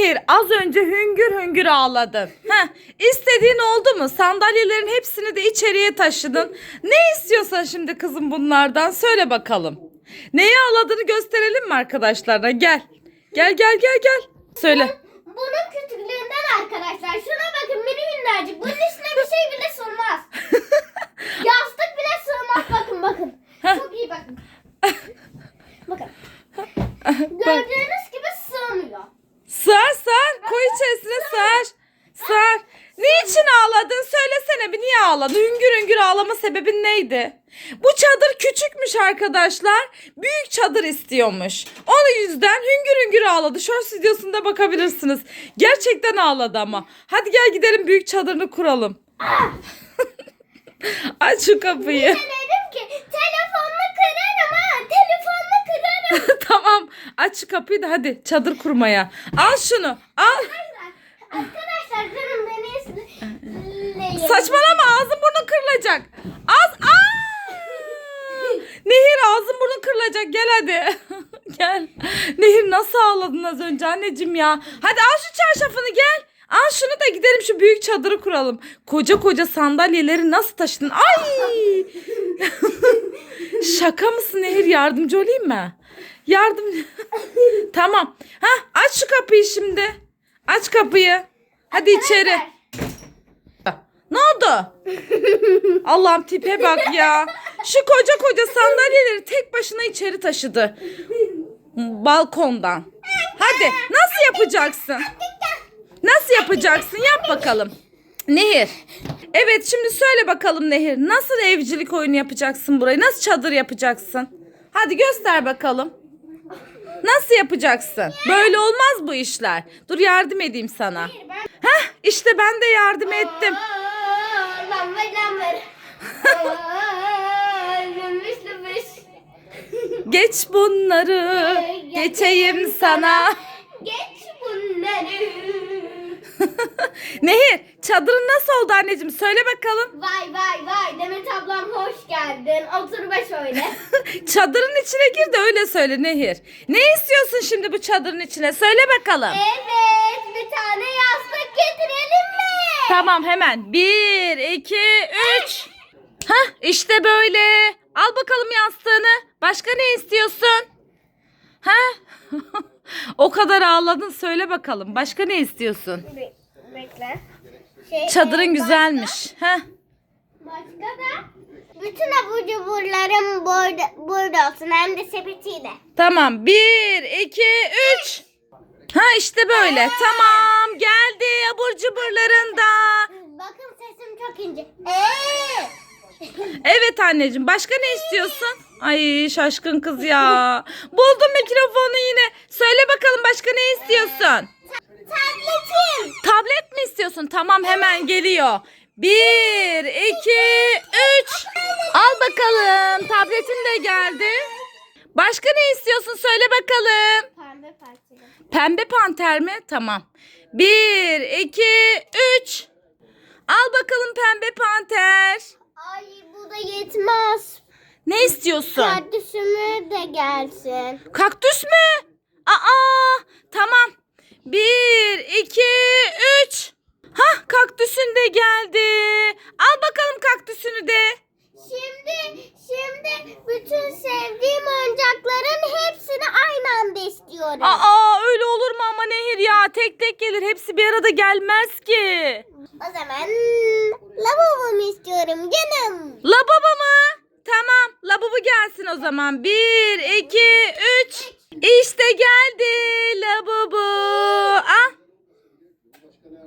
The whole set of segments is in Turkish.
Hayır, az önce hüngür hüngür ağladın. Heh, istediğin oldu mu? Sandalyelerin hepsini de içeriye taşıdın. Ne istiyorsan şimdi kızım bunlardan söyle bakalım. Neye ağladığını gösterelim mi arkadaşlarına? Gel. Gel gel gel gel. Söyle. Bunun küçüklüğünden arkadaşlar. Şuna bakın mini minnacık. Bunun üstüne bir şey bile sığmaz. Yastık bile sığmaz. Bakın bakın. Çok iyi bakın. Bakın. Gördüğünüz gibi sığmıyor. Sığar sığar. Koy içerisine sığar. Sığar. Niçin ağladın? Söylesene bir niye ağladın? Hüngür hüngür ağlama sebebin neydi? Bu çadır küçükmüş arkadaşlar. Büyük çadır istiyormuş. O yüzden hüngür hüngür ağladı. Short videosunda bakabilirsiniz. Gerçekten ağladı ama. Hadi gel gidelim büyük çadırını kuralım. Aç şu kapıyı. Dedim ki telefonunu kırarım ha. Telefonunu kırarım. tamam. Aç şu kapıyı da hadi çadır kurmaya. Al şunu. Al. Arkadaşlar. Saçmalama ağzın burnun kırılacak. Az Aa! Nehir ağzın burnun kırılacak gel hadi. gel. Nehir nasıl ağladın az önce anneciğim ya. Hadi al şu çarşafını gel. Al şunu da gidelim şu büyük çadırı kuralım. Koca koca sandalyeleri nasıl taşıdın? Ay! Şaka mısın Nehir yardımcı olayım mı? Yardım. tamam. Ha aç şu kapıyı şimdi. Aç kapıyı. Hadi içeri. Ne oldu? Allah'ım tipe bak ya. Şu koca koca sandalyeleri tek başına içeri taşıdı. Balkondan. Hadi nasıl yapacaksın? Nasıl yapacaksın? Yap bakalım. Nehir. Evet şimdi söyle bakalım Nehir. Nasıl evcilik oyunu yapacaksın burayı? Nasıl çadır yapacaksın? Hadi göster bakalım. Nasıl yapacaksın? Böyle olmaz bu işler. Dur yardım edeyim sana. Heh işte ben de yardım ettim. Lamber. Geç bunları geçeyim sana. Geç bunları. Nehir çadırın nasıl oldu anneciğim söyle bakalım. Vay vay vay Demet ablam hoş geldin. Otur be şöyle. Çadırın içine gir de öyle söyle Nehir. Ne istiyorsun şimdi bu çadırın içine söyle bakalım. evet bir tane yastık getirelim mi? Tamam hemen. Bir, iki, üç. Hah işte böyle. Al bakalım yastığını. Başka ne istiyorsun? Ha? o kadar ağladın söyle bakalım. Başka ne istiyorsun? Be- bekle. Şey, Çadırın e, güzelmiş. Ha? Başka da bütün abur cuburlarım burada, burada olsun hem de sepetiyle. Tamam. Bir, iki, üç. Ha işte böyle. Tamam. Geldi abur cuburlarında. Bakın sesim çok ince. Eee! Evet anneciğim. Başka ne istiyorsun? Ay şaşkın kız ya. Buldum mikrofonu yine. Söyle bakalım başka ne istiyorsun? Tabletim. Tablet mi istiyorsun? Tamam hemen geliyor. Bir, iki, üç. Al bakalım. Tabletin de geldi. Başka ne istiyorsun? Söyle bakalım. Pembe panter mi? Tamam. Bir, iki, üç. Al bakalım pembe panter. Ay bu da yetmez. Ne istiyorsun? Kardeşime de gelsin. Kaktüs mü? Aa, tamam. Bir, iki, üç. Hah, kaktüsün de geldi. Al bakalım kaktüsünü de. Şimdi, şimdi bütün sevdiğim oyuncakların hepsini aynı anda istiyorum. Aa, öyle olur mu ama Nehir ya? Tek tek gelir. Hepsi bir arada gelmez ki. O zaman lavabomu istiyorum canım. Lavabo mu? Tamam, lavabo gelsin o zaman. Bir, iki, üç. İşte geldi lavabo. Al.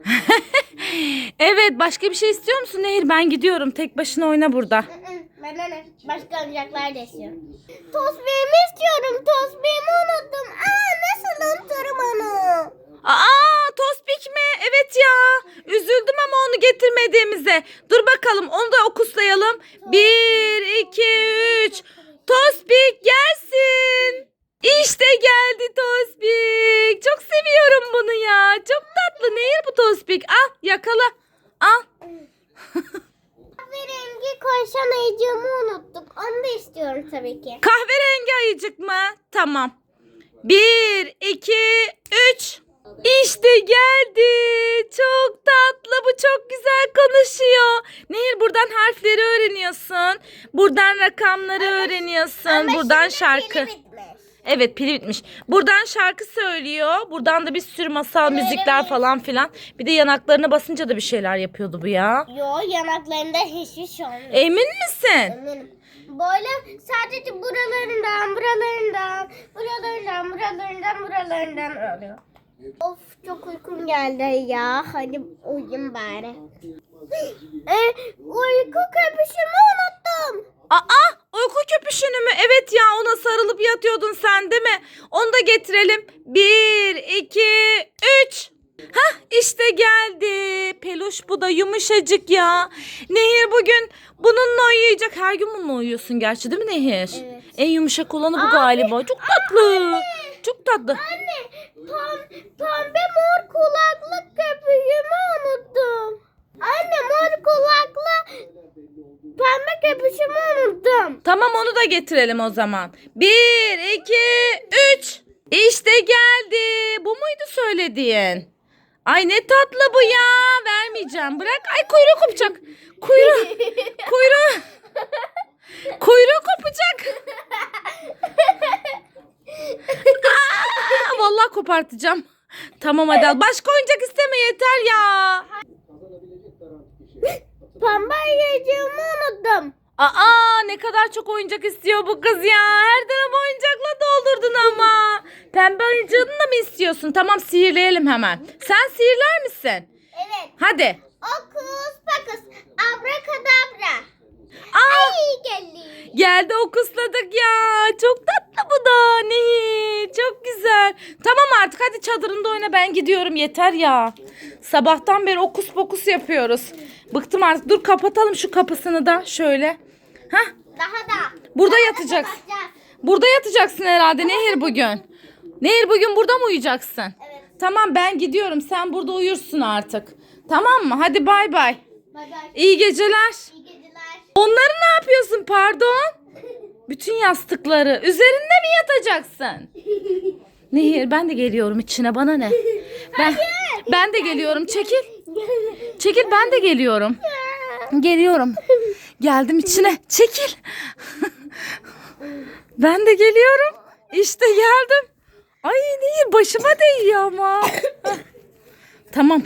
evet, başka bir şey istiyor musun Nehir? Ben gidiyorum. Tek başına oyna burada. Ne? Başka oyuncaklar da istiyorum. Tosbihimi istiyorum. Tosbihimi unuttum. Aa nasıl unuturum onu? Aa, tospik mi? Evet ya. Üzüldüm ama onu getirmediğimize. Dur bakalım, onu da okuslayalım. Bir, iki, üç. Tospik gelsin. İşte geldi Tospik. Çok seviyorum bunu ya. Çok tatlı. Nehir bu Tospik? Al yakala. Al. Koşan ayıcığımı unuttuk. Onu da istiyorum tabii ki. Kahverengi ayıcık mı? Tamam. Bir, iki, üç. İşte geldi. Çok tatlı. Bu çok güzel konuşuyor. Nehir buradan harfleri öğreniyorsun. Buradan rakamları öğreniyorsun. Ama buradan şimdi şarkı. bitmiş. Evet pili bitmiş. Buradan şarkı söylüyor. Buradan da bir sürü masal müzikler falan filan. Bir de yanaklarına basınca da bir şeyler yapıyordu bu ya. Yo yanaklarında hiçbir şey olmuyor. Emin misin? Eminim. Böyle sadece buralarından, buralarından, buralarından, buralarından, buralarından oluyor. Of çok uykum geldi ya. Hadi uyuyayım bari. e, uyku köpüşümü unuttum. Aa uyku köpüşünü mü? Evet ya ona sarılıp sen değil mi? Onu da getirelim. Bir, iki, üç. Hah işte geldi. Peluş bu da yumuşacık ya. Nehir bugün bununla uyuyacak. Her gün bununla uyuyorsun gerçi değil mi Nehir? Evet. En yumuşak olanı bu galiba. Çok tatlı. Çok tatlı. Anne, pembe mor kulaklık köpüğümü unuttum. Anne mor kulaklı pembe köpüşümü unuttum. Tamam onu da getirelim o zaman. Bir, iki, üç. İşte geldi. Bu muydu söylediğin? Ay ne tatlı bu ya. Vermeyeceğim. Bırak. Ay kuyruğu kopacak. Kuyruğu. Kuyruğu. Kuyruğu kopacak. Aa, vallahi kopartacağım. Tamam hadi al. Başka oyuncak isteme yeter ya. Pembe ayıcığımı unuttum. Aa ne kadar çok oyuncak istiyor bu kız ya. Her tarafı oyuncakla doldurdun ama. Pembe oyuncağını da mı istiyorsun? Tamam sihirleyelim hemen. Sen sihirler misin? Evet. Hadi. Okus pokus abrakadabra. Aa İyi geldi. geldi okusladık ya. Çok tatlı bu da. Ne? Çok güzel. Tamam artık hadi çadırında oyna ben gidiyorum yeter ya. Sabahtan beri okus pokus yapıyoruz. Bıktım artık. Dur kapatalım şu kapısını da şöyle. Hah Daha da. burada Daha da yatacaksın. kapatacağız. Burada yatacaksın herhalde Nehir bugün. Nehir bugün burada mı uyuyacaksın? Evet. Tamam ben gidiyorum. Sen burada uyursun artık. Tamam mı? Hadi bay bay. Bay bay. İyi geceler. İyi geceler. Onları ne yapıyorsun pardon? Bütün yastıkları. Üzerinde mi yatacaksın? Nehir ben de geliyorum içine bana ne? Ben, ben de geliyorum. Çekil. Çekil ben de geliyorum. Geliyorum. Geldim içine. Çekil. ben de geliyorum. İşte geldim. Ay Nehir başıma değiyor ama. Tamam.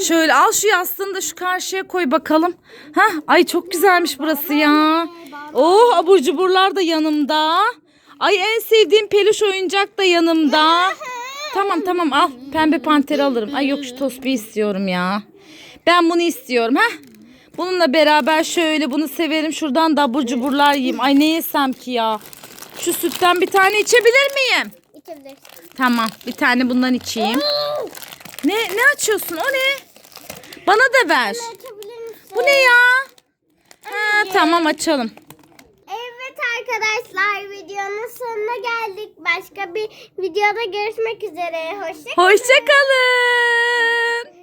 Şöyle al şu yastığını da şu karşıya koy bakalım. Hah, ay çok güzelmiş burası ya. Oh abur cuburlar da yanımda. Ay en sevdiğim peluş oyuncak da yanımda. Tamam tamam al. Pembe panteri alırım. Ay yok şu tosbi istiyorum ya. Ben bunu istiyorum ha. Bununla beraber şöyle bunu severim. Şuradan da abur cuburlar yiyeyim. Ay ne yesem ki ya. Şu sütten bir tane içebilir miyim? İçebilirsin. Tamam bir tane bundan içeyim. Ne ne açıyorsun o ne? Bana da ver. Bu ne ya? Ha, tamam açalım arkadaşlar videonun sonuna geldik. Başka bir videoda görüşmek üzere. Hoşçakalın. Hoşçakalın.